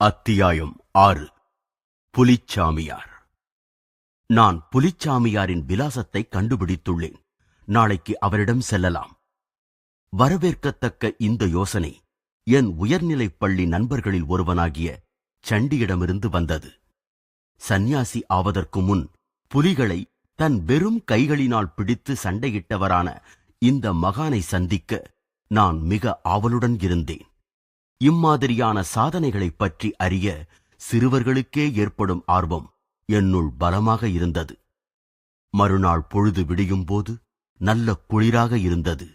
அத்தியாயம் ஆறு. புலிச்சாமியார். நான் புலிச்சாமியாரின் விலாசத்தை கண்டுபிடித்துள்ளேன். நாளைக்கு அவரிடம் செல்லலாம். வரவேற்கத்தக்க இந்த யோசனை என் உயர்நிலைப் பள்ளி நண்பர்களில் ஒருவனாகிய சண்டியிடமிருந்து வந்தது. சந்நியாசி ஆவதற்கு முன் புலிகளை தன் வெறும் கைகளினால் பிடித்து சண்டையிட்டவரான இந்த மகானை சந்திக்க நான் மிக ஆவலுடன் இருந்தேன். இம்மாதிரியான சாதனைகளைப் பற்றி அறிய சிறுவர்களுக்கே ஏற்படும் ஆர்வம் என்னுள் பலமாக இருந்தது. மறுநாள் பொழுது விடியும்போது நல்ல குளிராக இருந்தது.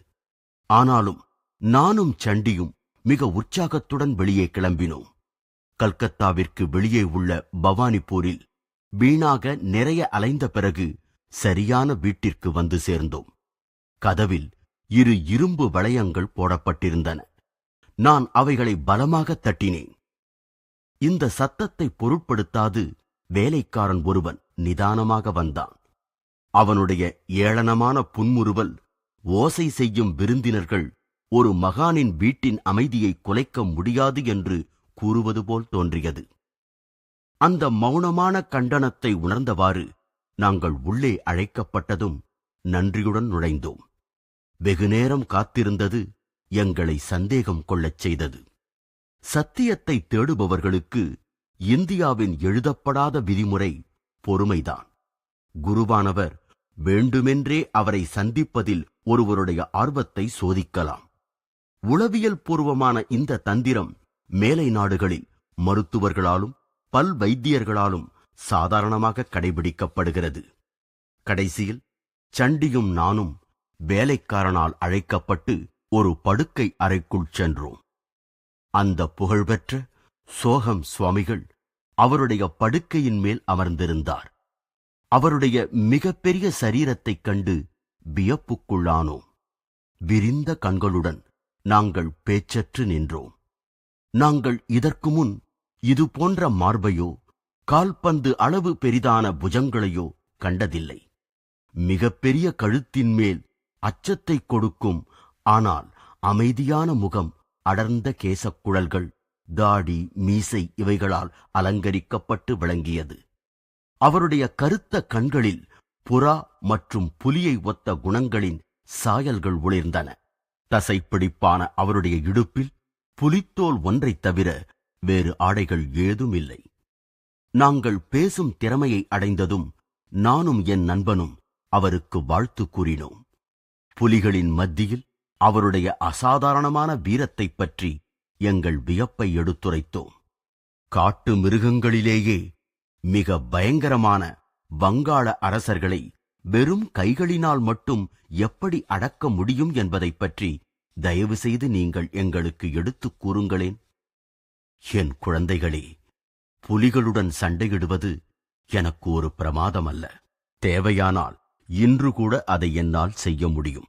ஆனாலும் நானும் சண்டியும் மிக உற்சாகத்துடன் வெளியே கிளம்பினோம். கல்கத்தாவிற்கு வெளியே உள்ள பவானிப்பூரில் வீணாக நிறைய அலைந்த பிறகு சரியான வீட்டிற்கு வந்து சேர்ந்தோம். கதவில் இரு இரும்பு வளையங்கள் போடப்பட்டிருந்தன. நான் அவைகளை பலமாக தட்டினேன். இந்த சத்தத்தை பொருட்படுத்தாது வேலைக்காரன் ஒருவன் நிதானமாக வந்தான். அவனுடைய ஏளனமான புன்முறுவல் ஓசை செய்யும் விருந்தினர்கள் ஒரு மகானின் வீட்டின் அமைதியை குலைக்க முடியாது என்று கூறுவது போல் தோன்றியது. அந்த மௌனமான கண்டனத்தை உணர்ந்தவாறு நாங்கள் உள்ளே அழைக்கப்பட்டதும் நன்றியுடன் நுழைந்தோம். வெகுநேரம் காத்திருந்தது எங்களை சந்தேகம் கொள்ளச் செய்தது. சத்தியத்தை தேடுபவர்களுக்கு இந்தியாவின் எழுதப்படாத விதிமுறை பொறுமைதான். குருவானவர் வேண்டுமென்றே அவரை சந்திப்பதில் ஒருவருடைய ஆர்வத்தை சோதிக்கலாம். உளவியல் பூர்வமான இந்த தந்திரம் மேலை நாடுகளில் மருத்துவர்களாலும் பல் வைத்தியர்களாலும் சாதாரணமாக கடைபிடிக்கப்படுகிறது. கடைசியில் சண்டியும் நானும் வேலைக்காரனால் அழைக்கப்பட்டு ஒரு படுக்கை அறைக்குள் சென்றோம். அந்த புகழ்பெற்ற சோகம் சுவாமிகள் அவருடைய படுக்கையின் மேல் அமர்ந்திருந்தார். அவருடைய மிகப்பெரிய சரீரத்தைக் கண்டு வியப்புக்குள்ளானோம். விரிந்த கண்களுடன் நாங்கள் பேச்சற்று நின்றோம். நாங்கள் இதற்கு முன் இது போன்ற மார்பையோ கால்பந்து அளவு பெரிதான புஜங்களையோ கண்டதில்லை. மிகப்பெரிய கழுத்தின் மேல் அச்சத்தை கொடுக்கும் ஆனால் அமைதியான முகம் அடர்ந்த கேசக்குழல்கள் தாடி மீசை இவைகளால் அலங்கரிக்கப்பட்டு விளங்கியது. அவருடைய கருத்த கண்களில் புறா மற்றும் புலியை ஒத்த குணங்களின் சாயல்கள் ஒளிர்ந்தன. தசைப்பிடிப்பான அவருடைய இடுப்பில் புலித்தோல் ஒன்றைத் தவிர வேறு ஆடைகள் ஏதும் இல்லை நாங்கள் பேசும் திறமையை அடைந்ததும் நானும் என் நண்பனும் அவருக்கு வாழ்த்து கூறினோம். புலிகளின் மத்தியில் அவருடைய அசாதாரணமான வீரத்தைப் பற்றி எங்கள் வியப்பை எடுத்துரைத்தோம். காட்டு மிருகங்களிலேயே மிக பயங்கரமான வங்காள அரசர்களை வெறும் கைகளினால் மட்டும் எப்படி அடக்க முடியும் என்பதைப் பற்றி தயவு செய்து நீங்கள் எங்களுக்கு எடுத்துக் கூறுங்களேன். என் குழந்தைகளே புலிகளுடன் சண்டையிடுவது எனக்கு ஒரு பிரமாதமல்ல. தேவையானால் இன்று கூட அதை என்னால் செய்ய முடியும்.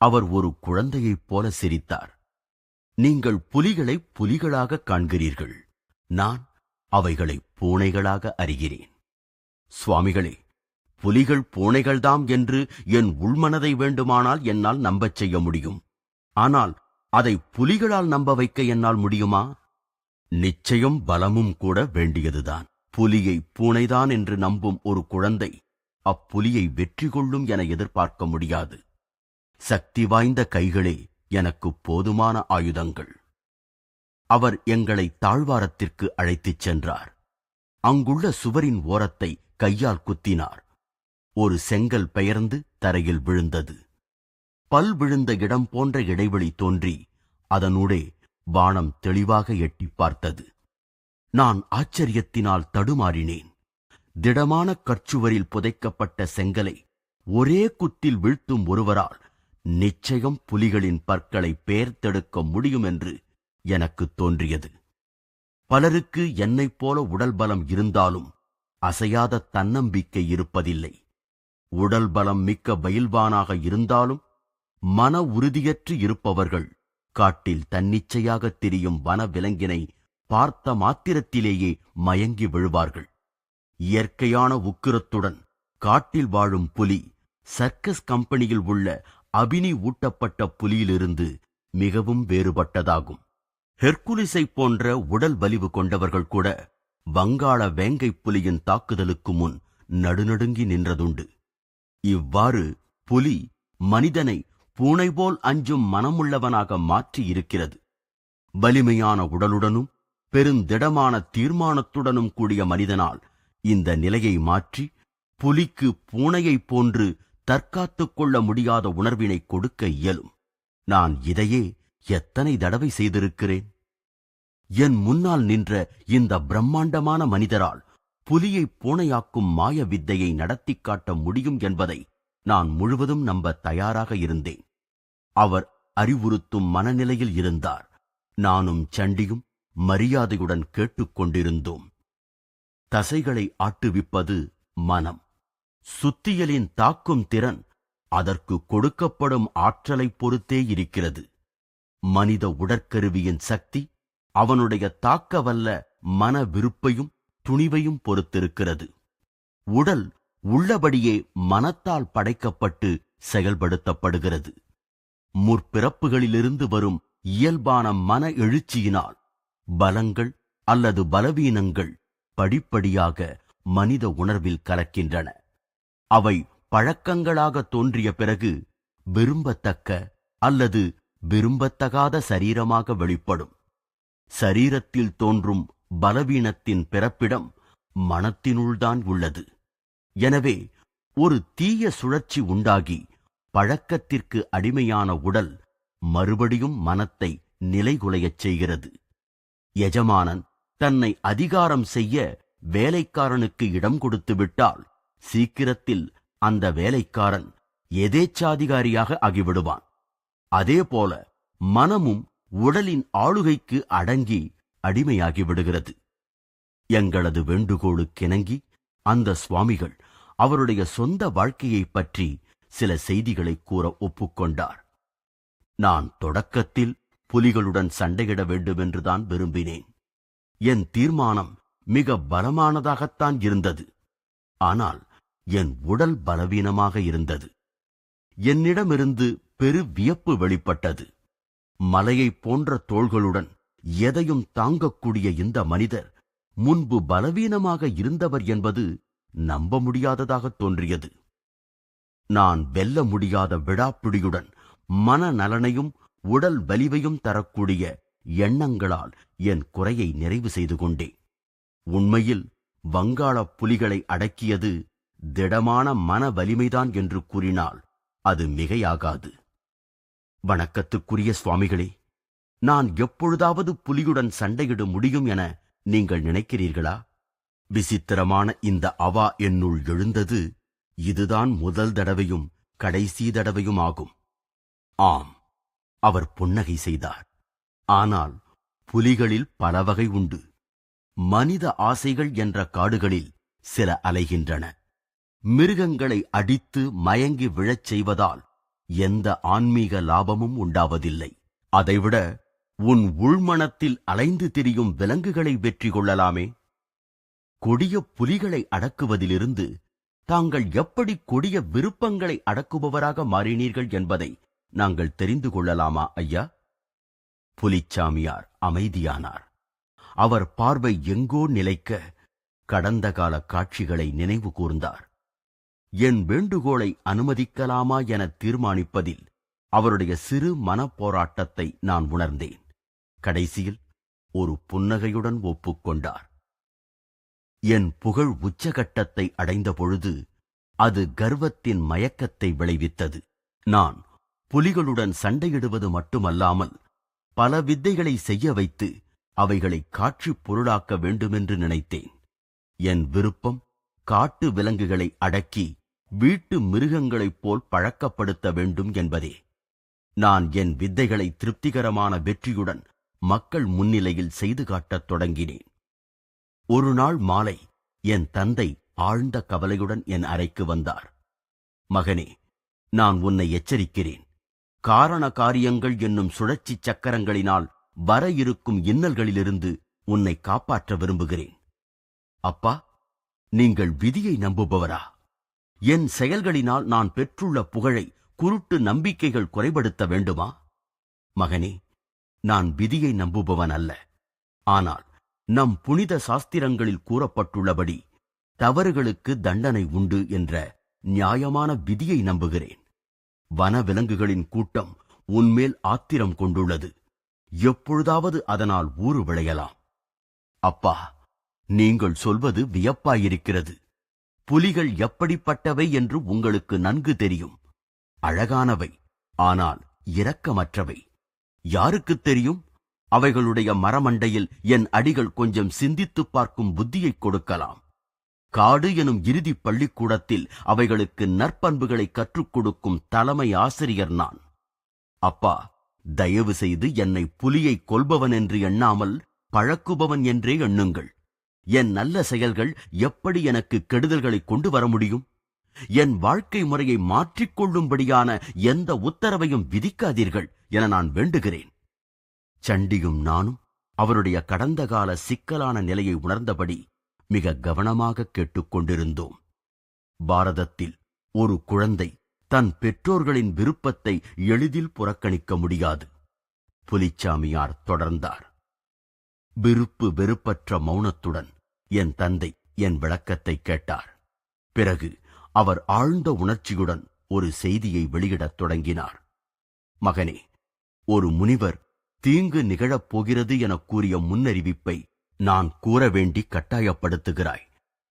அவர் ஒரு குழந்தையைப் போல சிரித்தார். நீங்கள் புலிகளை புலிகளாக காண்கிறீர்கள். நான் அவைகளை பூனைகளாக அறிகிறேன். சுவாமிகளே புலிகள் பூனைகள்தாம் என்று என் உள்மனதை வேண்டுமானால் என்னால் நம்பச் செய்ய முடியும். ஆனால் அதை புலிகளால் நம்ப வைக்க என்னால் முடியுமா? நிச்சயம் பலமும் கூட வேண்டியதுதான். புலியை பூனைதான் என்று நம்பும் ஒரு குழந்தை அப்புலியை வெற்றி கொள்ளும் என எதிர்பார்க்க முடியாது. சக்தி வாய்ந்த கைகளே எனக்கு போதுமான ஆயுதங்கள். அவர் எங்களை தாழ்வாரத்திற்கு அழைத்துச் சென்றார். அங்குள்ள சுவரின் ஓரத்தை கையால் குத்தினார். ஒரு செங்கல் பெயர்ந்து தரையில் விழுந்தது. பல் விழுந்த இடம் போன்ற இடைவெளி தோன்றி அதனூடே வானம் தெளிவாக எட்டிப் பார்த்தது. நான் ஆச்சரியத்தினால் தடுமாறினேன். திடமான கற்சுவரில் புதைக்கப்பட்ட செங்கலை ஒரே குத்தில் வீழ்த்தும் ஒருவரால் நிச்சயம் புலிகளின் பற்களை பெயர்த்தெடுக்க முடியும் என்று எனக்கு தோன்றியது. பலருக்கு என்னைப் போல உடல் பலம் இருந்தாலும் அசையாத தன்னம்பிக்கை இருப்பதில்லை. உடல் பலம் மிக்க பயில்வானாக இருந்தாலும் மன உறுதியற்று இருப்பவர்கள் காட்டில் தன்னிச்சையாக திரியும் வன விலங்கினை பார்த்த மாத்திரத்திலேயே மயங்கி விழுவார்கள். இயற்கையான உக்கிரத்துடன் காட்டில் வாழும் புலி சர்க்கஸ் கம்பெனியில் உள்ள அபினி ஊட்டப்பட்ட புலியிலிருந்து மிகவும் வேறுபட்டதாகும். ஹெர்குலிஸை போன்ற உடல் வலிவு கொண்டவர்கள் கூட வங்காள வேங்கை புலியின் தாக்குதலுக்கு முன் நடுநடுங்கி நின்றதுண்டு. இவ்வாறு புலி மனிதனை பூனை போல் அஞ்சும் மனமுள்ளவனாக மாற்றி இருக்கிறது. வலிமையான உடலுடனும் பெருந்திடமான தீர்மானத்துடனும் கூடிய மனிதனால் இந்த நிலையை மாற்றி புலிக்கு பூனையைப் போன்று தற்காத்துக் கொள்ள முடியாத உணர்வினை கொடுக்க இயலும். நான் இதையே எத்தனை தடவை செய்திருக்கிறேன்? என் முன்னால் நின்ற இந்த பிரம்மாண்டமான மனிதரால் புலியை பூனையாக்கும் மாய வித்தையை நடத்திக் காட்ட முடியும் என்பதை நான் முழுவதும் நம்ப தயாராக இருந்தேன். அவர் அறிவுறுத்தும் மனநிலையில் இருந்தார். நானும் சண்டியும் மரியாதையுடன் கேட்டுக்கொண்டிருந்தோம் தசைகளை ஆட்டுவிப்பது மனம். சுத்தியலின் தாக்கும் திறன் அதற்கு கொடுக்கப்படும் ஆற்றலைப் பொறுத்தே இருக்கிறது. மனித உடற்கருவியின் சக்தி அவனுடைய தாக்கவல்ல மன விருப்பையும் துணிவையும் பொறுத்திருக்கிறது. உடல் உள்ளபடியே மனத்தால் படைக்கப்பட்டு செயல்படுத்தப்படுகிறது. முற்பிறப்புகளிலிருந்து வரும் இயல்பான மன எழுச்சியினால் பலங்கள் அல்லது பலவீனங்கள் படிப்படியாக மனித உணர்வில் கலக்கின்றன. அவை பழக்கங்களாக தோன்றிய பிறகு விரும்பத்தக்க அல்லது விரும்பத்தகாத சரீரமாக வெளிப்படும். சரீரத்தில் தோன்றும் பலவீனத்தின் பிறப்பிடம் மனத்தினுள்தான் உள்ளது. எனவே ஒரு தீய சுழற்சி உண்டாகி பழக்கத்திற்கு அடிமையான உடல் மறுபடியும் மனத்தை நிலைகுலையச் செய்கிறது. எஜமானன் தன்னை அதிகாரம் செய்ய வேலைக்காரனுக்கு இடம் கொடுத்து விட்டால் சீக்கிரத்தில் அந்த வேலைக்காரன் எதேச்சாதிகாரியாக ஆகிவிடுவான். அதேபோல மனமும் உடலின் ஆளுகைக்கு அடங்கி அடிமையாகி விடுகிறது. எங்களது வேண்டுகோளுக்கிணங்கி அந்த சுவாமிகள் அவருடைய சொந்த வாழ்க்கையைப் பற்றி சில செய்திகளை கூற ஒப்புக்கொண்டார். நான் தொடக்கத்தில் புலிகளுடன் சண்டையிட வேண்டுமென்றுதான் விரும்பினேன். என் தீர்மானம் மிக பலமானதாகத்தான் இருந்தது. ஆனால் என் உடல் பலவீனமாக இருந்தது. என்னிடமிருந்து பெரு வியப்பு வெளிப்பட்டது. மலையைப் போன்ற தோள்களுடன் எதையும் தாங்கக்கூடிய இந்த மனிதர் முன்பு பலவீனமாக இருந்தவர் என்பது நம்ப முடியாததாக தோன்றியது. நான் வெல்ல முடியாத விடாப்பிடியுடன் மனநலனையும் உடல் வலிவையும் தரக்கூடிய எண்ணங்களால் என் குறையை நிறைவு செய்து கொண்டேன். உண்மையில் வங்காள புலிகளை அடக்கியது திடமான மன வலிமைதான் என்று கூறினால் அது மிகையாகாது. வணக்கத்துக்குரிய சுவாமிகளே நான் எப்பொழுதாவது புலியுடன் சண்டையிட முடியும் என நீங்கள் நினைக்கிறீர்களா? விசித்திரமான இந்த அவா என்னுள் எழுந்தது இதுதான் முதல் தடவையும் கடைசி தடவையும் ஆகும் ஆம் அவர் புன்னகை செய்தார். ஆனால் புலிகளில் பல வகை உண்டு. மனித ஆசைகள் என்ற காடுகளில் சில அலைகின்றன. மிருகங்களை அடித்து மயங்கி விழச் செய்வதால் எந்த ஆன்மீக லாபமும் உண்டாவதில்லை. அதைவிட உன் உள்மனத்தில் அலைந்து திரியும் விலங்குகளை வெற்றி கொள்ளலாமே. கொடிய புலிகளை அடக்குவதிலிருந்து தாங்கள் எப்படி கொடிய விருப்பங்களை அடக்குபவராக மாறினீர்கள் என்பதை நாங்கள் தெரிந்து கொள்ளலாமா ஐயா? புலிச்சாமியார் அமைதியானார். அவர் பார்வை எங்கோ நிலைக்க கடந்த கால காட்சிகளை நினைவு கூர்ந்தார். என் வேண்டுகோளை அனுமதிக்கலாமா என தீர்மானிப்பதில் அவருடைய சிறு மனப்போராட்டத்தை நான் உணர்ந்தேன். கடைசியில் ஒரு புன்னகையுடன் ஒப்புக்கொண்டார். என் புகழ் உச்சகட்டத்தை அடைந்தபொழுது அது கர்வத்தின் மயக்கத்தை விளைவித்தது. நான் புலிகளுடன் சண்டையிடுவது மட்டுமல்லாமல் பல வித்தைகளை செய்ய வைத்து அவைகளை காட்சிப் பொருளாக்க வேண்டுமென்று நினைத்தேன். என் விருப்பம் காட்டு விலங்குகளை அடக்கி வீட்டு மிருகங்களைப் போல் பழக்கப்படுத்த வேண்டும் என்பதே. நான் என் வித்தைகளை திருப்திகரமான வெற்றியுடன் மக்கள் முன்னிலையில் செய்து காட்டத் தொடங்கினேன். ஒரு நாள் மாலை என் தந்தை ஆழ்ந்த கவலையுடன் என் அறைக்கு வந்தார். மகனே நான் உன்னை எச்சரிக்கிறேன். காரண காரியங்கள் என்னும் சுழற்சி சக்கரங்களினால் வர இருக்கும் இன்னல்களிலிருந்து உன்னை காப்பாற்ற விரும்புகிறேன். அப்பா நீங்கள் விதியை நம்புபவரா? என் செயல்களினால் நான் பெற்றுள்ள புகழை குருட்டு நம்பிக்கைகள் குறைபடுத்த வேண்டுமா? மகனே நான் விதியை நம்புபவன் அல்ல. ஆனால் நம் புனித சாஸ்திரங்களில் கூறப்பட்டுள்ளபடி தவறுகளுக்கு தண்டனை உண்டு என்ற நியாயமான விதியை நம்புகிறேன். வனவிலங்குகளின் கூட்டம் உன்மேல் ஆத்திரம் கொண்டுள்ளது. எப்பொழுதாவது அதனால் ஊறு விளையலாம். அப்பா நீங்கள் சொல்வது வியப்பாயிருக்கிறது. புலிகள் எப்படிப்பட்டவை என்று உங்களுக்கு நன்கு தெரியும். அழகானவை ஆனால் இரக்கமற்றவை. யாருக்குத் தெரியும்? அவைகளுடைய மரமண்டையில் என் அடிகள் கொஞ்சம் சிந்தித்துப் பார்க்கும் புத்தியைக் கொடுக்கலாம். காடு எனும் இறுதி பள்ளிக்கூடத்தில் அவைகளுக்கு நற்பண்புகளை கற்றுக் கொடுக்கும் தலைமை ஆசிரியர் நான். அப்பா தயவு செய்து என்னை புலியை கொல்பவன் என்று எண்ணாமல் பழக்குபவன் என்றே எண்ணுங்கள். என் நல்ல செயல்கள் எப்படி எனக்கு கெடுதல்களை கொண்டு வர முடியும்? என் வாழ்க்கை முறையை மாற்றிக்கொள்ளும்படியான எந்த உத்தரவையும் விதிக்காதீர்கள் என நான் வேண்டுகிறேன். சண்டியும் நானும் அவருடைய கடந்த கால சிக்கலான நிலையை உணர்ந்தபடி மிக கவனமாக கேட்டுக்கொண்டிருந்தோம் பாரதத்தில் ஒரு குழந்தை தன் பெற்றோர்களின் விருப்பத்தை எளிதில் புறக்கணிக்க முடியாது. புலிச்சாமியார் தொடர்ந்தார். விருப்பு வெறுப்பற்ற மௌனத்துடன் என் தந்தை என் விளக்கத்தை கேட்டார். பிறகு அவர் ஆழ்ந்த உணர்ச்சியுடன் ஒரு செய்தியை வெளியிடத் தொடங்கினார். மகனே ஒரு முனிவர் தீங்கு நிகழப் போகிறது எனக் கூறிய முன்னறிவிப்பை நான் கூற வேண்டி கட்டாயப்படுத்துகிறாய்.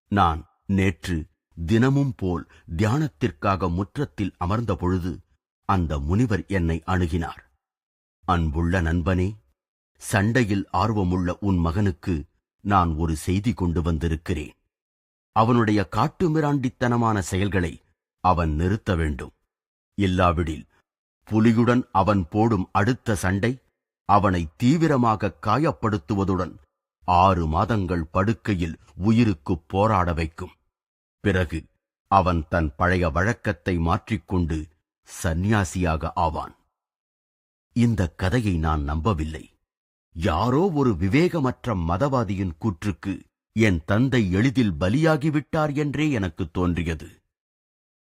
நான் நேற்று தினமும் போல் தியானத்திற்காக முற்றத்தில் அமர்ந்த பொழுது அந்த முனிவர் என்னை அணுகினார். அன்புள்ள நண்பனே சண்டையில் ஆர்வமுள்ள உன் மகனுக்கு நான் ஒரு செய்தி கொண்டு வந்திருக்கிறேன். அவனுடைய காட்டுமிராண்டித்தனமான செயல்களை அவன் நிறுத்த வேண்டும். இல்லாவிடில் புலியுடன் அவன் போடும் அடுத்த சண்டை அவனை தீவிரமாக காயப்படுத்துவதுடன் ஆறு மாதங்கள் படுக்கையில் உயிருக்குப் போராட வைக்கும். பிறகு அவன் தன் பழைய வழக்கத்தை மாற்றிக்கொண்டு சந்நியாசியாக ஆவான். இந்த கதையை நான் நம்பவில்லை. யாரோ ஒரு விவேகமற்ற மதவாதியின் கூற்றுக்கு என் தந்தை எளிதில் பலியாகிவிட்டார் என்றே எனக்கு தோன்றியது.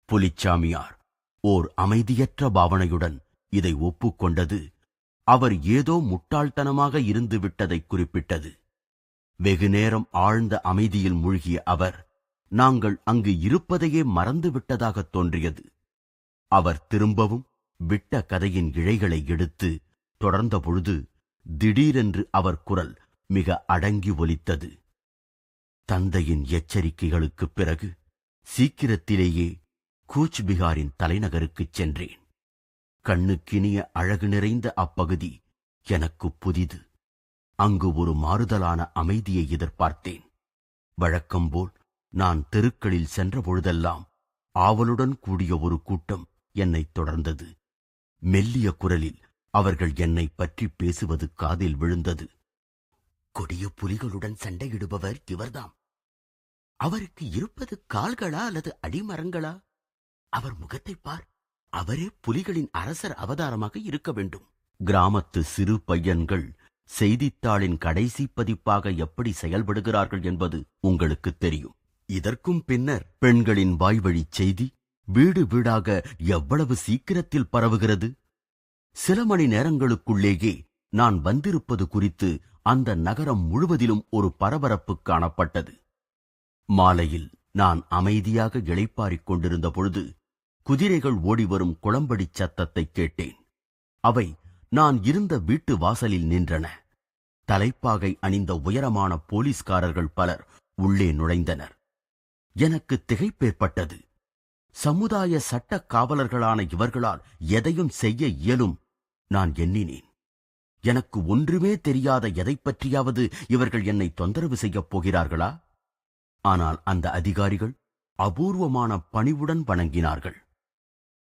புலிச்சாமியார் ஓர் அமைதியற்ற பாவனையுடன் இதை ஒப்புக்கொண்டது. அவர் ஏதோ முட்டாள்தனமாக இருந்து விட்டதை குறிப்பிட்டது வெகுநேரம் ஆழ்ந்த அமைதியில் மூழ்கிய அவர் நாங்கள் அங்கு இருப்பதையே மறந்து விட்டதாகத் தோன்றியது. அவர் திரும்பவும் விட்ட கதையின் இழைகளை எடுத்து தொடர்ந்த பொழுது திடீரென்று அவர் குரல் மிக அடங்கி ஒலித்தது. தந்தையின் எச்சரிக்கைகளுக்குப் பிறகு சீக்கிரத்திலேயே கூச்பிகாரின் தலைநகருக்குச் சென்றேன். கண்ணுக்கினிய அழகு நிறைந்த அப்பகுதி எனக்கு புதிது. அங்கு ஒரு மாறுதலான அமைதியை எதிர்பார்த்தேன். வழக்கம்போல் நான் தெருக்களில் சென்ற பொழுதெல்லாம் ஆவலுடன் கூடிய ஒரு கூட்டம் என்னைத் தொடர்ந்தது. மெல்லிய குரலில் அவர்கள் என்னைப் பற்றி பேசுவது காதில் விழுந்தது. கொடிய புலிகளுடன் சண்டையிடுபவர் இவர்தாம். அவருக்கு இருப்பது கால்களா அல்லது அடிமரங்களா? அவர் முகத்தைப் பார் அவரே புலிகளின் அரசர் அவதாரமாக இருக்க வேண்டும். கிராமத்து சிறு பையன்கள் செய்தித்தாளின் கடைசி பதிப்பாக எப்படி செயல்படுகிறார்கள் என்பது உங்களுக்குத் தெரியும். இதற்கும் பின்னர் பெண்களின் வாய்வழிச் செய்தி வீடு வீடாக எவ்வளவு சீக்கிரத்தில் பரவுகிறது? சில மணி நேரங்களுக்குள்ளேயே நான் வந்திருப்பது குறித்து அந்த நகரம் முழுவதிலும் ஒரு பரபரப்பு காணப்பட்டது. மாலையில் நான் அமைதியாக இளைப்பாறிக் கொண்டிருந்த பொழுது குதிரைகள் ஓடிவரும் குளம்படிச் சத்தத்தைக் கேட்டேன். அவை நான் இருந்த வீட்டு வாசலில் நின்றன. தலைப்பாகை அணிந்த உயரமான போலீஸ்காரர்கள் பலர் உள்ளே நுழைந்தனர். எனக்கு திகைப்பேற்பட்டது. சமுதாய சட்ட காவலர்களான இவர்களால் எதையும் செய்ய இயலும் நான் எண்ணினேன். எனக்கு ஒன்றுமே தெரியாத எதைப் பற்றியாவது இவர்கள் என்னை தொந்தரவு செய்யப் போகிறார்களா? ஆனால் அந்த அதிகாரிகள் அபூர்வமான பணிவுடன் வணங்கினார்கள்.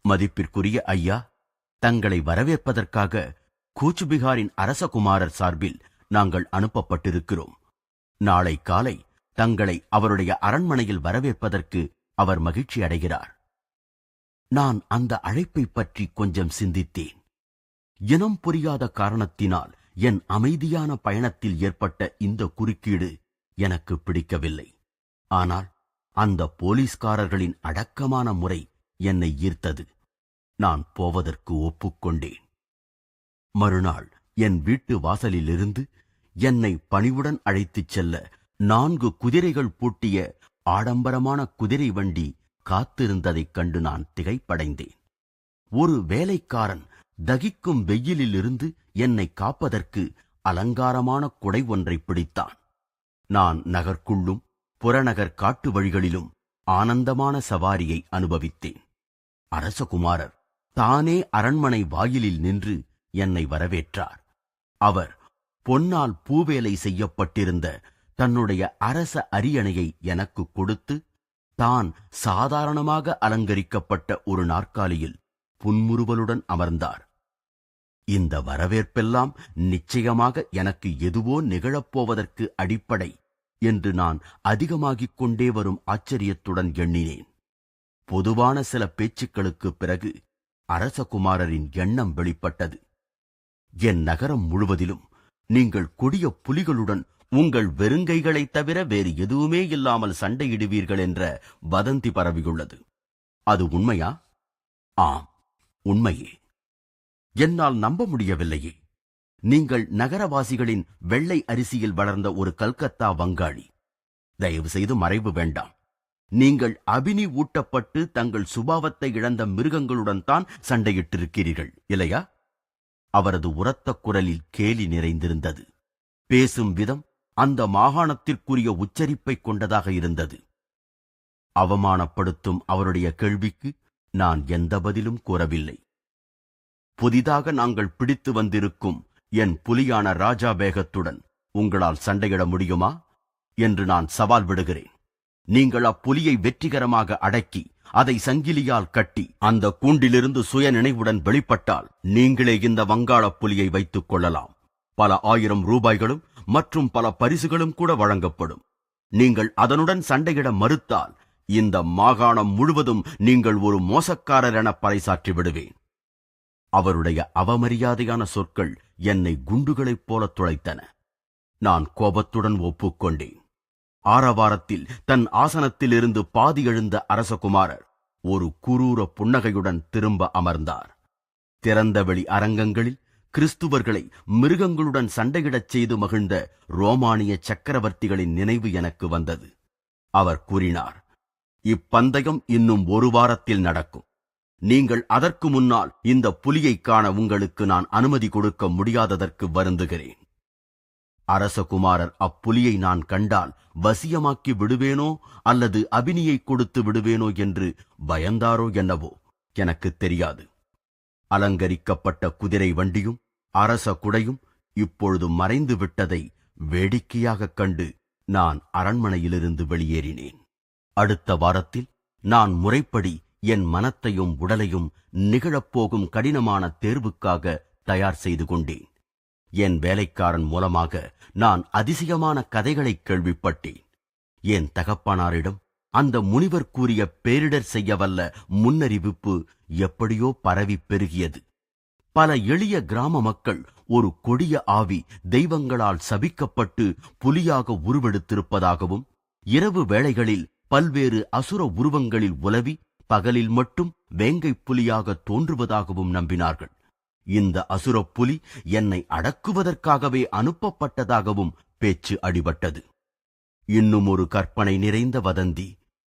மதிப்பிற்குரிய ஐயா தங்களை வரவேற்பதற்காக கூச்பிகாரின் அரசகுமாரர் சார்பில் நாங்கள் அனுப்பப்பட்டிருக்கிறோம். நாளை காலை தங்களை அவருடைய அரண்மனையில் வரவேற்பதற்கு அவர் மகிழ்ச்சி அடைகிறார் நான் அந்த அழைப்பைப் பற்றி கொஞ்சம் சிந்தித்தேன். இனம் புரியாத காரணத்தினால் என் அமைதியான பயணத்தில் ஏற்பட்ட இந்த குறுக்கீடு எனக்கு பிடிக்கவில்லை. ஆனால் அந்த போலீஸ்காரர்களின் அடக்கமான முறை என்னை ஈர்த்தது. நான் போவதற்கு ஒப்புக்கொண்டேன். மறுநாள் என் வீட்டு வாசலிலிருந்து என்னை பணிவுடன் அழைத்துச் செல்ல நான்கு குதிரைகள் பூட்டிய ஆடம்பரமான குதிரை வண்டி காத்திருந்ததைக் கண்டு நான் திகைப்படைந்தேன். ஒரு வேலைக்காரன் தகிக்கும் வெயிலிலிருந்து என்னை காப்பதற்கு அலங்காரமான குடை ஒன்றை பிடித்தான். நான் நகர்க்குள்ளும் புறநகர் காட்டு வழிகளிலும் ஆனந்தமான சவாரியை அனுபவித்தேன். அரசகுமாரர் தானே அரண்மனை வாயிலில் நின்று என்னை வரவேற்றார். அவர் பொன்னால் பூவேலை செய்யப்பட்டிருந்த தன்னுடைய அரச அரியணையை எனக்கு கொடுத்து தான் சாதாரணமாக அலங்கரிக்கப்பட்ட ஒரு நாற்காலியில் புன்முறுவலுடன் அமர்ந்தார். இந்த வரவேற்பெல்லாம் நிச்சயமாக எனக்கு எதுவோ நிகழப்போவதற்கு அடிப்படை என்று நான் அதிகமாகிக் கொண்டே வரும் ஆச்சரியத்துடன் எண்ணினேன். பொதுவான சில பேச்சுக்களுக்குப் பிறகு அரசகுமாரரின் எண்ணம் வெளிப்பட்டது. என் நகரம் முழுவதிலும் நீங்கள் கொடிய புலிகளுடன் உங்கள் வெறுங்கைகளைத் தவிர வேறு எதுவுமே இல்லாமல் சண்டையிடுவீர்கள் என்ற வதந்தி பரவியுள்ளது. அது உண்மையா? ஆம் உண்மையே. என்னால் நம்ப முடியவில்லையே. நீங்கள் நகரவாசிகளின் வெள்ளை அரிசியில் வளர்ந்த ஒரு கல்கத்தா வங்காளி. தயவு செய்து மறைவு வேண்டாம். நீங்கள் அபினி ஊட்டப்பட்டு தங்கள் சுபாவத்தை இழந்த மிருகங்களுடன் தான் சண்டையிட்டிருக்கிறீர்கள் இல்லையா? அவரது உரத்த குரலில் கேலி நிறைந்திருந்தது. பேசும் விதம் அந்த மாகாணத்திற்குரிய உச்சரிப்பை கொண்டதாக இருந்தது. அவமானப்படுத்தும் அவருடைய கேள்விக்கு நான் எந்த பதிலும் கூறவில்லை. புதிதாக நாங்கள் பிடித்து வந்திருக்கும் என் புலியான ராஜா பேகத்துடன் உங்களால் சண்டையிட முடியுமா? என்று நான் சவால் விடுகிறேன். நீங்கள் அப்புலியை வெற்றிகரமாக அடக்கி அதை சங்கிலியால் கட்டி அந்த கூண்டிலிருந்து சுய நினைவுடன் வெளிப்பட்டால் நீங்களே இந்த வங்காளப் புலியை வைத்துக் கொள்ளலாம். பல ஆயிரம் ரூபாய்களும் மற்றும் பல பரிசுகளும் கூட வழங்கப்படும். நீங்கள் அதனுடன் சண்டையிட மறுத்தால் இந்த மாகாணம் முழுவதும் நீங்கள் ஒரு மோசக்காரர் என பறைசாற்றி விடுவேன். அவருடைய அவமரியாதையான சொற்கள் என்னை குண்டுகளைப் போல துளைத்தன. நான் கோபத்துடன் ஒப்புக்கொண்டேன். ஆரவாரத்தில் தன் ஆசனத்திலிருந்து பாதி எழுந்த அரசகுமாரர் ஒரு குரூர புன்னகையுடன் திரும்ப அமர்ந்தார். திறந்தவெளி அரங்கங்களில் கிறிஸ்துவர்களை மிருகங்களுடன் சண்டையிடச் செய்து மகிழ்ந்த ரோமானிய சக்கரவர்த்திகளின் நினைவு எனக்கு வந்தது. அவர் கூறினார் இப்பந்தயம் இன்னும் ஒரு வாரத்தில் நடக்கும். நீங்கள் அதற்கு முன்னால் இந்த புலியைக் காண உங்களுக்கு நான் அனுமதி கொடுக்க முடியாததற்கு வருந்துகிறேன். அரசகுமாரர் அப்புலியை நான் கண்டால் வசியமாக்கி விடுவேனோ அல்லது அபினியை கொடுத்து விடுவேனோ என்று பயந்தாரோ என்னவோ? எனக்கு தெரியாது. அலங்கரிக்கப்பட்ட குதிரை வண்டியும் அரச குடையும் இப்பொழுது மறைந்து விட்டதை வேடிக்கையாகக் கண்டு நான் அரண்மனையிலிருந்து வெளியேறினேன். அடுத்த வாரத்தில் நான் முறைப்படி என் மனத்தையும் உடலையும் நிகழப்போகும் கடினமான தேர்வுக்காக தயார் செய்து கொண்டேன். என் வேலைக்காரன் மூலமாக நான் அதிசயமான கதைகளைக் கேள்விப்பட்டேன். என் தகப்பனாரிடம் அந்த முனிவர் கூறிய பேரிடர் செய்யவல்ல முன்னறிவிப்பு எப்படியோ பரவி பெருகியது. பல எளிய கிராம மக்கள் ஒரு கொடிய ஆவி தெய்வங்களால் சபிக்கப்பட்டு புலியாக உருவெடுத்திருப்பதாகவும் இரவு வேளைகளில் பல்வேறு அசுர உருவங்களில் உலவி பகலில் மட்டும் வேங்கை புலியாக தோன்றுவதாகவும் நம்பினார்கள். இந்த அசுரப்புலி புலி என்னை அடக்குவதற்காகவே அனுப்பப்பட்டதாகவும் பேச்சு அடிபட்டது. இன்னும் ஒரு கற்பனை நிறைந்த வதந்தி.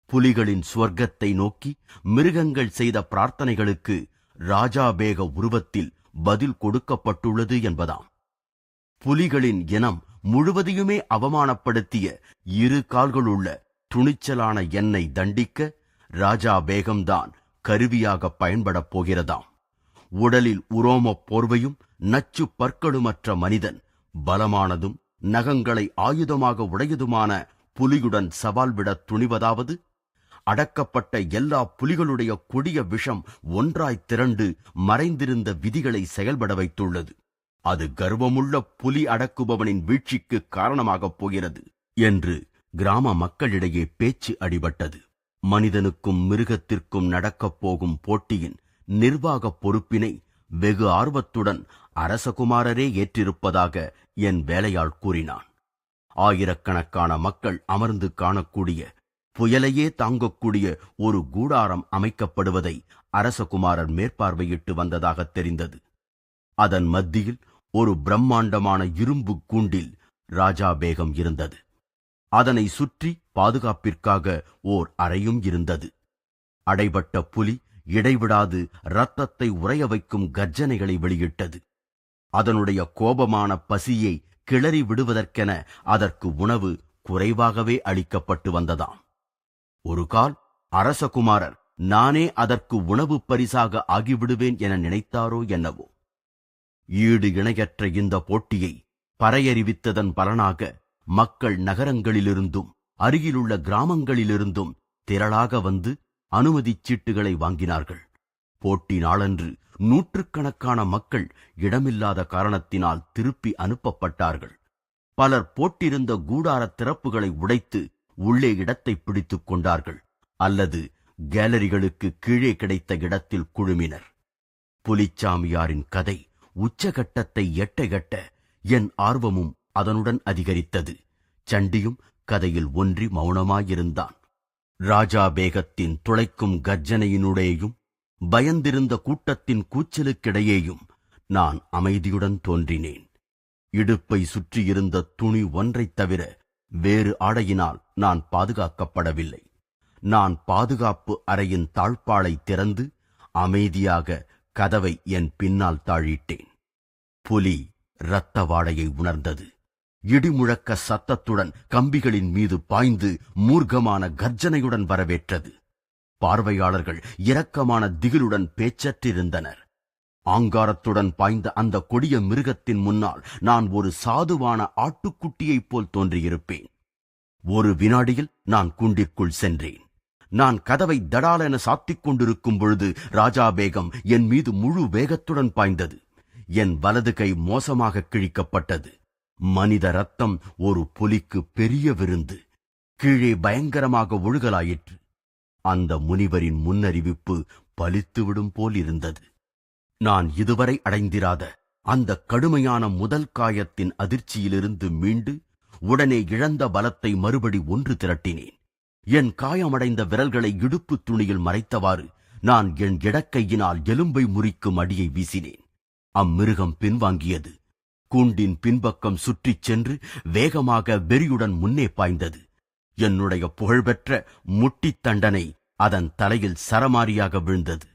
புலிகளின் சுவர்க்கத்தை நோக்கி மிருகங்கள் செய்த பிரார்த்தனைகளுக்கு ராஜாபேக உருவத்தில் பதில் கொடுக்கப்பட்டுள்ளது என்பதாம். புலிகளின் இனம் முழுவதையுமே அவமானப்படுத்திய இரு கால்களுள்ள துணிச்சலான என்னை தண்டிக்க ராஜா பேகம்தான் கருவியாக பயன்படப் போகிறதாம். உடலில் உரோமப் போர்வையும் நச்சு பற்களுமற்ற மனிதன் பலமானதும் நகங்களை ஆயுதமாக உடையதுமான புலியுடன் சவால் விடத் துணிவதாவது அடக்கப்பட்ட எல்லா புலிகளுடைய கொடிய விஷம் ஒன்றாய் திரண்டு மறைந்திருந்த விதிகளை செயல்பட வைத்துள்ளது. அது கர்வமுள்ள புலி அடக்குபவனின் வீழ்ச்சிக்கு காரணமாகப் போகிறது என்று கிராம மக்களிடையே பேச்சு அடிபட்டது. மனிதனுக்கும் மிருகத்திற்கும் நடக்கப் போகும் போட்டியின் நிர்வாகப் பொறுப்பினை வெகு ஆர்வத்துடன் அரசகுமாரரே ஏற்றிருப்பதாக என் வேலையாள் கூறினான். ஆயிரக்கணக்கான மக்கள் அமர்ந்து காணக்கூடிய புயலையே தாங்கக்கூடிய ஒரு கூடாரம் அமைக்கப்படுவதை அரசகுமாரர் மேற்பார்வையிட்டு வந்ததாக தெரிந்தது. அதன் மத்தியில் ஒரு பிரம்மாண்டமான இரும்பு கூண்டில் ராஜா பேகம் இருந்தது. அதனை சுற்றி பாதுகாப்பிற்காக ஓர் அறையும் இருந்தது. அடைபட்ட புலி இடைவிடாது இரத்தத்தை உறைய வைக்கும் கர்ஜனைகளை வெளியிட்டது. அதனுடைய கோபமான பசியை கிளறி விடுவதற்கென அதற்கு உணவு குறைவாகவே அளிக்கப்பட்டு வந்ததாம். ஒரு கால் அரசகுமாரர் நானே அதற்கு உணவு பரிசாக ஆகிவிடுவேன் என நினைத்தாரோ என்னவோ? ஈடு இணையற்ற இந்த போட்டியை பறையறிவித்ததன் பலனாக மக்கள் நகரங்களிலிருந்தும் அருகிலுள்ள கிராமங்களிலிருந்தும் திரளாக வந்து அனுமதிச் சீட்டுகளை வாங்கினார்கள். போட்டி நாளன்று நூற்றுக்கணக்கான மக்கள் இடமில்லாத காரணத்தினால் திருப்பி அனுப்பப்பட்டார்கள். பலர் போட்டிருந்த கூடார திறப்புகளை உடைத்து உள்ளே இடத்தை பிடித்துக் கொண்டார்கள் அல்லது கேலரிகளுக்கு கீழே கிடைத்த இடத்தில் குழுமினர். புலிச்சாமியாரின் கதை உச்சகட்டத்தை எட்ட எட்ட என் ஆர்வமும் அதனுடன் அதிகரித்தது. சண்டியும் கதையில் ஒன்றி மௌனமாயிருந்தான். ராஜா பேகத்தின் துளைக்கும் கர்ஜனையினுடேயும் பயந்திருந்த கூட்டத்தின் கூச்சலுக்கிடையேயும் நான் அமைதியுடன் தோன்றினேன். இடுப்பை சுற்றியிருந்த துணி ஒன்றைத் தவிர வேறு ஆடையினால் நான் பாதுகாக்கப்படவில்லை. நான் பாதுகாப்பு அறையின் தாழ்பாளை திறந்து அமைதியாக கதவை என் பின்னால் தாழிட்டேன். புலி இரத்த வாடையை உணர்ந்தது. இடிமுழக்க சத்தத்துடன் கம்பிகளின் மீது பாய்ந்து மூர்க்கமான கர்ஜனையுடன் வரவேற்றது. பார்வையாளர்கள் இரக்கமான திகிலுடன் பேச்சற்றிருந்தனர். ஆங்காரத்துடன் பாய்ந்த அந்த கொடிய மிருகத்தின் முன்னால் நான் ஒரு சாதுவான ஆட்டுக்குட்டியைப் போல் தோன்றியிருப்பேன். ஒரு வினாடியில் நான் கூண்டிற்குள் சென்றேன். நான் கதவை தடாலென சாத்திக் கொண்டிருக்கும் பொழுது ராஜா பேகம் என் மீது முழு வேகத்துடன் பாய்ந்தது. என் வலது கை மோசமாக கிழிக்கப்பட்டது. மனித ரத்தம் ஒரு புலிக்கு பெரிய விருந்து. கீழே பயங்கரமாக ஒழுகலாயிற்று. அந்த முனிவரின் முன்னறிவிப்பு பலித்துவிடும் போல் இருந்தது நான் இதுவரை அடைந்திராத அந்த கடுமையான முதல் காயத்தின் அதிர்ச்சியிலிருந்து மீண்டு உடனே இழந்த பலத்தை மறுபடி ஒன்று திரட்டினேன். என் காயமடைந்த விரல்களை இடுப்பு துணியில் மறைத்தவாறு நான் என் இடக்கையினால் எலும்பை முறிக்கும் அடியை வீசினேன். அம்மிருகம் பின்வாங்கியது. கூண்டின் பின்பக்கம் சுற்றிச் சென்று வேகமாக வெறியுடன் முன்னே பாய்ந்தது. என்னுடைய புகழ்பெற்ற முட்டித் தண்டனை அதன் தலையில் சரமாரியாக விழுந்தது.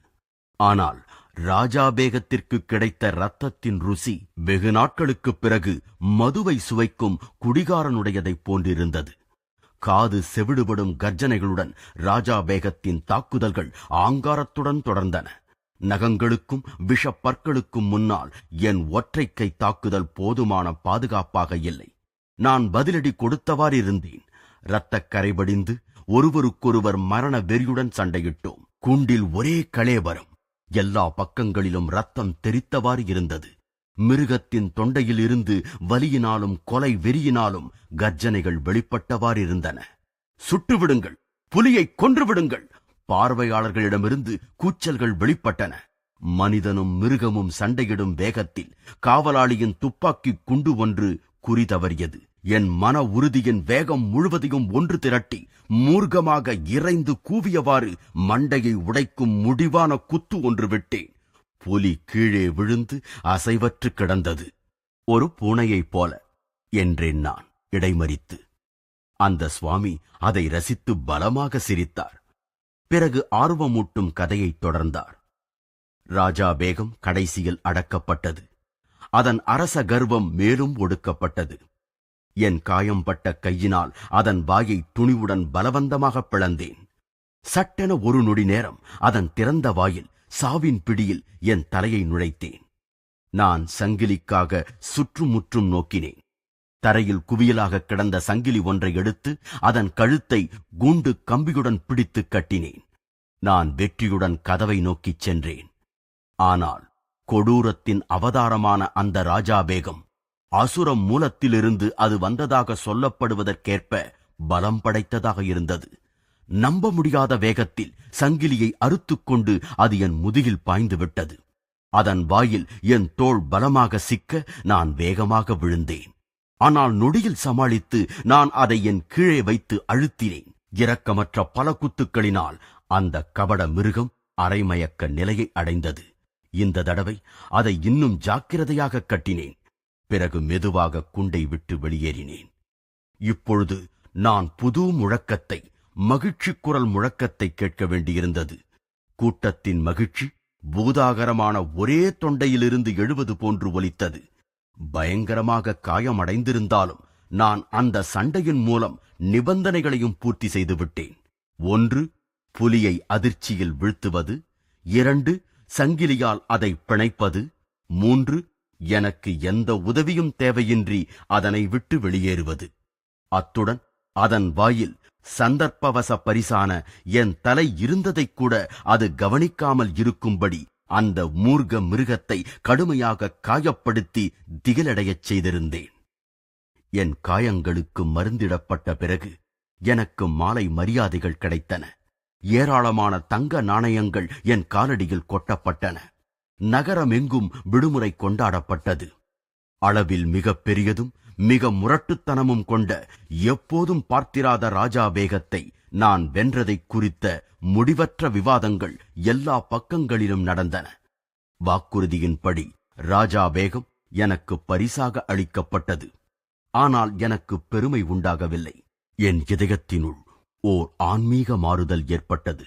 ஆனால் ராஜாபேகத்திற்கு கிடைத்த ரத்தத்தின் ருசி வெகு நாட்களுக்குப் பிறகு மதுவை சுவைக்கும் குடிகாரனுடையதைப் போன்றிருந்தது. காது செவிடுபடும் கர்ஜனைகளுடன் ராஜா பேகத்தின் தாக்குதல்கள் ஆங்காரத்துடன் தொடர்ந்தன. நகங்களுக்கும் விஷப்பற்களுக்கும் முன்னால் என் ஒற்றைக்கை தாக்குதல் போதுமான பாதுகாப்பாக இல்லை. நான் பதிலடி கொடுத்தவாறு இருந்தேன். இரத்தக் கரைபடிந்து ஒருவருக்கொருவர் மரண வெறியுடன் சண்டையிட்டோம். கூண்டில் ஒரே கலேபரம் எல்லா பக்கங்களிலும் ரத்தம் தெரித்தவாறு இருந்தது. மிருகத்தின் தொண்டையில் இருந்து வலியினாலும் கொலை வெறியினாலும் கர்ஜனைகள் வெளிப்பட்டவாறு இருந்தன. சுட்டுவிடுங்கள். புலியை கொன்றுவிடுங்கள். பார்வையாளர்களிடமிருந்து கூச்சல்கள் வெளிப்பட்டன. மனிதனும் மிருகமும் சண்டையிடும் வேகத்தில் காவலாளியின் துப்பாக்கி குண்டு ஒன்று குறி தவறியது. என் மன உறுதியின் வேகம் முழுவதையும் ஒன்று திரட்டி மூர்க்கமாக இறைந்து கூவியவாறு மண்டையை உடைக்கும் முடிவான குத்து ஒன்று விட்டேன். புலி கீழே விழுந்து அசைவற்று கிடந்தது. ஒரு பூனையைப் போல என்றேன் நான் இடைமறித்து. அந்த சுவாமி அதை ரசித்து பலமாக சிரித்தார். பிறகு ஆர்வமூட்டும் கதையைத் தொடர்ந்தார். ராஜா பேகம் கடைசியில் அடக்கப்பட்டது. அதன் அரச கர்வம் மேலும் ஒடுக்கப்பட்டது. என் காயம்பட்ட கையினால் அதன் வாயை துணிவுடன் பலவந்தமாக பிளந்தேன். சட்டென ஒரு நொடி நேரம் அதன் திறந்த வாயில் சாவின் பிடியில் என் தலையை நுழைத்தேன். நான் சங்கிலிக்காக சுற்றுமுற்றும் நோக்கினேன். தரையில் குவியலாக கிடந்த சங்கிலி ஒன்றை எடுத்து அதன் கழுத்தை குண்டு கம்பியுடன் பிடித்து கட்டினேன். நான் வெற்றியுடன் கதவை நோக்கிச் சென்றேன். ஆனால் கொடூரத்தின் அவதாரமான அந்த ராஜா பேகம் அசுரம் மூலத்திலிருந்து அது வந்ததாக சொல்லப்படுவதற்கேற்ப பலம் படைத்ததாக இருந்தது. நம்ப முடியாத வேகத்தில் சங்கிலியை அறுத்துக்கொண்டு அது என் முதுகில் பாய்ந்து விட்டது. அதன் வாயில் என் தோள் பலமாக சிக்க நான் வேகமாக விழுந்தேன். ஆனால் நொடியில் சமாளித்து நான் அதை என் கீழே வைத்து அழுத்தினேன். இரக்கமற்ற பல குத்துக்களினால் அந்த கபட மிருகம் அரைமயக்க நிலையை அடைந்தது. இந்த தடவை அதை இன்னும் ஜாக்கிரதையாக கட்டினேன். பிறகு மெதுவாக குண்டை விட்டு வெளியேறினேன். இப்பொழுது நான் புது முழக்கத்தை மகிழ்ச்சி குரல் முழக்கத்தை கேட்க வேண்டியிருந்தது. கூட்டத்தின் மகிழ்ச்சி பூதாகரமான ஒரே தொண்டையிலிருந்து எழுவது போன்று ஒலித்தது. பயங்கரமாக காயமடைந்திருந்தாலும் நான் அந்த சண்டையின் மூலம் நிபந்தனைகளையும் பூர்த்தி செய்து விட்டேன். ஒன்று புலியை அதிர்ச்சியில் வீழ்த்துவது. இரண்டு சங்கிலியால் அதை பிணைப்பது. மூன்று எனக்கு எந்த உதவியும் தேவையின்றி அதனை விட்டு வெளியேறுவது. அத்துடன் அதன் வாயில் சந்தர்ப்பவச பரிசான என் தலை இருந்ததைக் கூட அது கவனிக்காமல் இருக்கும்படி அந்த மூர்க்க மிருகத்தை கடுமையாக காயப்படுத்தி திகிலடையச் செய்திருந்தேன். என் காயங்களுக்கு மருந்திடப்பட்ட பிறகு எனக்கு மாலை மரியாதைகள் கிடைத்தன. ஏராளமான தங்க நாணயங்கள் என் காலடியில் கொட்டப்பட்டன. நகரமெங்கும் விடுமுறை கொண்டாடப்பட்டது. அளவில் மிகப் பெரியதும் மிக முரட்டுத்தனமும் கொண்ட எப்போதும் பார்த்திராத ராஜா வேகத்தை நான் வென்றதைக் குறித்த முடிவற்ற விவாதங்கள் எல்லா பக்கங்களிலும் நடந்தன. வாக்குறுதியின்படி ராஜா பேகம் எனக்கு பரிசாக அளிக்கப்பட்டது. ஆனால் எனக்கு பெருமை உண்டாகவில்லை. என் இதயத்தினுள் ஓர் ஆன்மீக மாறுதல் ஏற்பட்டது.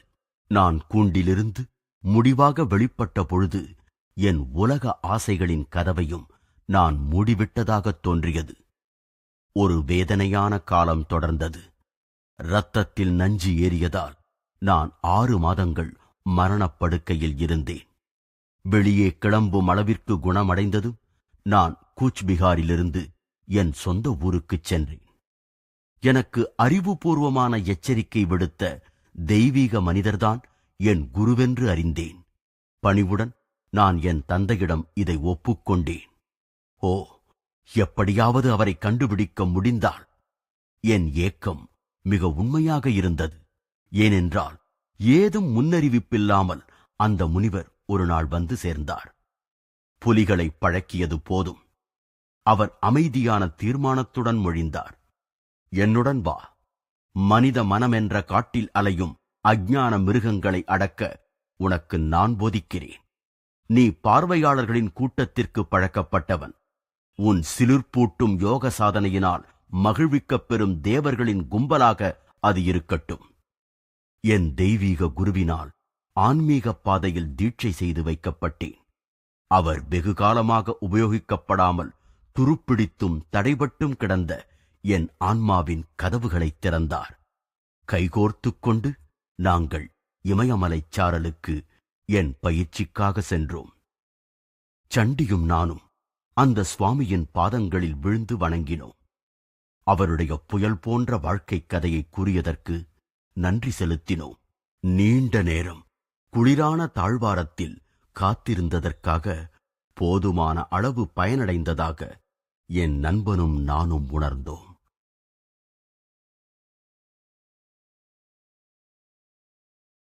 நான் கூண்டிலிருந்து முடிவாக வெளிப்பட்ட பொழுது என் உலக ஆசைகளின் கதவையும் நான் மூடிவிட்டதாகத் தோன்றியது. ஒரு வேதனையான காலம் தொடர்ந்தது. இரத்தத்தில் நஞ்சு ஏறியதால் நான் ஆறு மாதங்கள் மரணப்படுக்கையில் இருந்தேன். வெளியே கிளம்பும் அளவிற்கு குணமடைந்ததும் நான் கூச்பிகாரிலிருந்து என் சொந்த ஊருக்குச் சென்றேன். எனக்கு அறிவுபூர்வமான எச்சரிக்கை விடுத்த தெய்வீக மனிதர்தான் என் குருவென்று அறிந்தேன். பணிவுடன் நான் என் தந்தையிடம் இதை ஒப்புக்கொண்டேன். ஓ எப்படியாவது அவரை கண்டுபிடிக்க முடிந்தால் என் ஏக்கம் மிக உண்மையாக இருந்தது. ஏனென்றால் ஏதும் முன்னறிவிப்பில்லாமல் அந்த முனிவர் ஒரு நாள் வந்து சேர்ந்தார். புலிகளை பழக்கியது போதும். அவர் அமைதியான தீர்மானத்துடன் மொழிந்தார். என்னுடன் வா. மனித மனமென்ற காட்டில் அலையும் அஜ்ஞான மிருகங்களை அடக்க உனக்கு நான் போதிக்கிறேன். நீ பார்வையாளர்களின் கூட்டத்திற்கு பழக்கப்பட்டவன். உன் சிலிர்ப்பூட்டும் யோக சாதனையினால் மகிழ்விக்கப் பெறும் தேவர்களின் கும்பலாக அது இருக்கட்டும். என் தெய்வீக குருவினால் ஆன்மீக பாதையில் தீட்சை செய்து வைக்கப்பட்டேன். அவர் வெகு காலமாக உபயோகிக்கப்படாமல் துருப்பிடித்தும் தடைபட்டும் கிடந்த என் ஆன்மாவின் கதவுகளைத் திறந்தார். கைகோர்த்துக் கொண்டு நாங்கள் இமயமலைச் சாரலுக்கு என் பயிற்சிக்காக சென்றோம். சண்டியும் நானும் அந்த சுவாமியின் பாதங்களில் விழுந்து வணங்கினோம். அவருடைய புயல் போன்ற வாழ்க்கைக் கதையை கூறியதற்கு நன்றி செலுத்தினோம். நீண்ட நேரம் குளிரான தாழ்வாரத்தில் காத்திருந்ததற்காக போதுமான அளவு பயனடைந்ததாக என் நண்பனும் நானும் உணர்ந்தோம்.